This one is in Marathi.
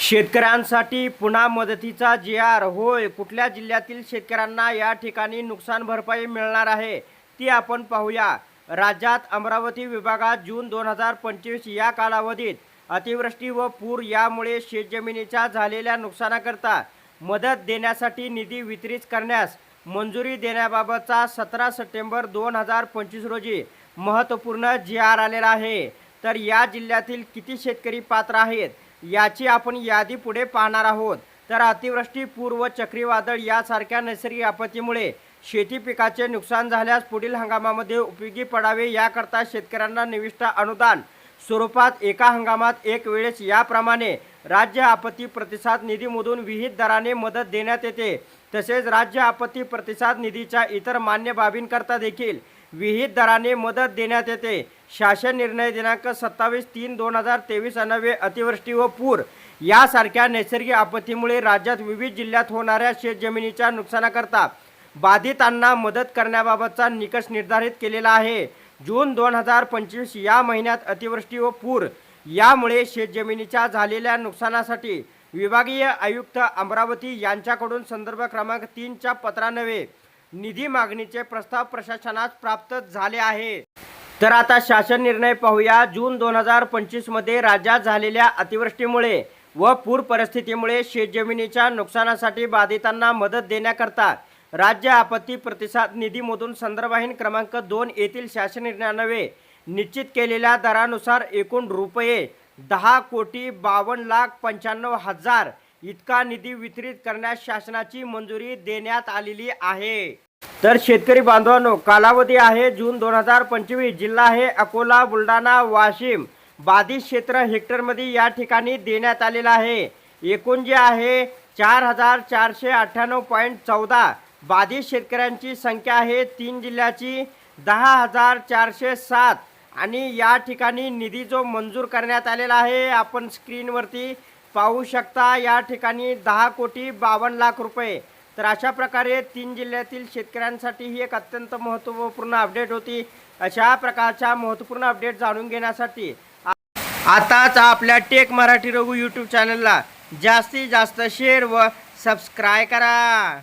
शेतकऱ्यांसाठी पुन्हा मदतीचा जी आर होय कुठल्या जिल्ह्यातील शेतकऱ्यांना या ठिकाणी नुकसान भरपाई मिळणार आहे ती आपण पाहूया. राज्यात अमरावती विभागात जून दोन हजार पंचवीस या कालावधीत अतिवृष्टी व पूर यामुळे शेतजमिनीच्या झालेल्या नुकसानाकरता मदत देण्यासाठी निधी वितरित करण्यास मंजुरी देण्याबाबतचा सतरा सप्टेंबर दोन हजार पंचवीस रोजी महत्त्वपूर्ण जी आर आलेला आहे. तर या जिल्ह्यातील किती शेतकरी पात्र आहेत याची आपण यादी पुढे पाहणार आहोत. तर अतिवृष्टी पूर व चक्रीवादळ यासारख्या नैसर्गिक आपत्तीमुळे शेती पिकाचे नुकसान झाल्यास पुढील हंगामामध्ये उपयोगी पडावे याकरता शेतकऱ्यांना निविष्ट अनुदान स्वरूपात एका हंगामात एक वेळेस याप्रमाणे राज्य आपत्ती प्रतिसाद निधीमधून विहित दराने मदत देण्यात येते. तसेच राज्य आपत्ती प्रतिसाद निधीच्या इतर मान्य बाबींकरता देखील विहित दराने मदत देण्यात येते. शासन निर्णय दिनांक सत्तावीस तीन दोन हजार तेवीस अनवे अतिवृष्टी व पूर यासारख्या नैसर्गिक आपत्तीमुळे राज्यात विविध जिल्ह्यात होणाऱ्या शेतजमिनीच्या नुकसानाकरता बाधितांना मदत करण्याबाबतचा निकष निर्धारित केलेला आहे. जून दोन हजार पंचवीस या महिन्यात अतिवृष्टी व पूर यामुळे शेतजमिनीच्या झालेल्या नुकसानासाठी विभागीय आयुक्त अमरावती यांच्याकडून संदर्भ क्रमांक तीनच्या पत्रानवे निधी मागणीचे प्रस्ताव प्रशासनास प्राप्त झाले आहे. तर आता शासन निर्णय पाहूया. जून दोन हजार पंचवीसमध्ये राज्यात झालेल्या अतिवृष्टीमुळे व पूर परिस्थितीमुळे शेतजमिनीच्या नुकसानासाठी बाधितांना मदत देण्याकरता राज्य आपत्ती प्रतिसाद निधीमधून संदर्भहीन क्रमांक दोन येथील शासन निर्णयानवे निश्चित केलेल्या दरानुसार एकूण रुपये दहा कोटी बावन्न लाख पंच्याण्णव हजार इतका निधी वितरित करण्यास शासनाची मंजुरी देण्यात आलेली आहे. तर शेतकरी बांधवांनो कालावधी आहे जून दोन हजार पंचवीस. जिल्हा आहे अकोला बुलढाणा वाशिम. बाधित क्षेत्र हेक्टरमध्ये या ठिकाणी देण्यात आलेलं आहे. एकूण जे आहे चार हजार चारशे अठ्ठ्याण्णव पॉईंट चौदा बाधित शेतकऱ्यांची संख्या आहे. तीन जिल्ह्याची दहा हजार चारशे सात. आणि या ठिकाणी निधी जो मंजूर करण्यात आलेला आहे आपण स्क्रीनवरती पाहू शकता या ठिकाणी दहा कोटी बावन्न लाख रुपये. तर अशा प्रकारे तीन जिल्ह्यातील शेतकऱ्यांसाठी ही एक अत्यंत महत्त्वपूर्ण अपडेट होती. अशा प्रकारच्या महत्त्वपूर्ण अपडेट जाणून घेण्यासाठी आताच आपल्या टेक मराठी रघु यूट्यूब चॅनलला जास्तीत जास्त शेअर व सबस्क्राय करा.